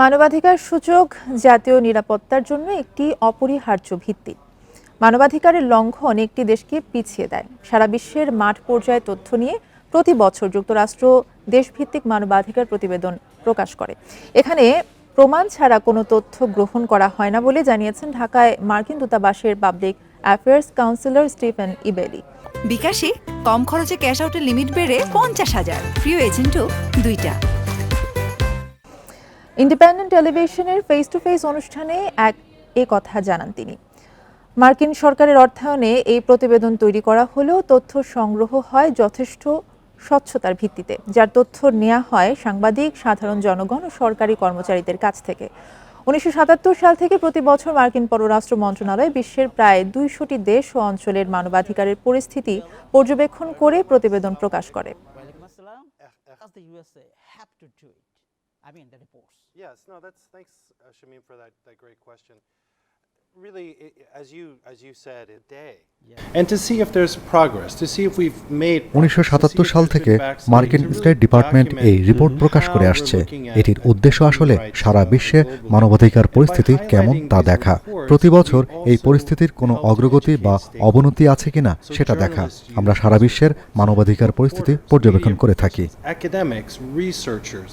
মানবাধিকার সূচক জাতীয় নিরাপত্তার জন্য একটি অপরিহার্য ভিত্তি। মানবাধিকারের লঙ্ঘন একটি দেশকে পিছিয়ে দেয়। সারা বিশ্বের মাঠ পর্যায়ে তথ্য নিয়ে প্রতি বছর যুক্তরাষ্ট্র দেশভিত্তিক মানবাধিকার প্রতিবেদন প্রকাশ করে। এখানে প্রমাণ ছাড়া কোনো তথ্য গ্রহণ করা হয় না বলে জানিয়েছেন ঢাকায় মার্কিন দূতাবাসের public affairs counsellor Stephen Ibelli. বিকাশে কম খরচে ক্যাশ আউটের লিমিট বেড়ে পঞ্চাশ হাজার। প্রিয় এজেন্টও দুইটা। ইন্ডিপেন্ডেন্ট টেলিভিশনের ফেস টু ফেস অনুষ্ঠানে এক, এ কথা জানান তিনি। মার্কিন সরকারের অর্থায়নে এই প্রতিবেদন তৈরি করা হলেও তথ্য সংগ্রহ হয় যথেষ্ট স্বচ্ছতার ভিত্তিতে, যার তথ্য নেওয়া হয় সাংবাদিক, সাধারণ জনগণ ও সরকারি কর্মচারীদের কাছ থেকে। উনিশশো সাতাত্তর সাল থেকে প্রতি বছর মার্কিন পররাষ্ট্র মন্ত্রণালয় বিশ্বের প্রায় দুইশোটি দেশ ও অঞ্চলের মানবাধিকারের পরিস্থিতি পর্যবেক্ষণ করে প্রতিবেদন প্রকাশ করে। It? I mean, the reports. Yes, no, that's thanks, uh, Shamim, for that, that great question. Really, i i- as you as you said, a day, and to see if there's progress, to see if we've made. উনিশশো সাতাত্তর সাল থেকে মার্কিন state department এই report প্রকাশ করে আসছে এটির উদ্দেশ্য আসলে সারা বিশ্বে মানবাধিকার পরিস্থিতি কেমন তা দেখা প্রতি বছর এই পরিস্থিতির কোনো অগ্রগতি বা অবনতি আছে কিনা সেটা দেখা আমরা সারা বিশ্বের মানবাধিকার পরিস্থিতি পর্যবেক্ষণ করে থাকি Academics, researchers,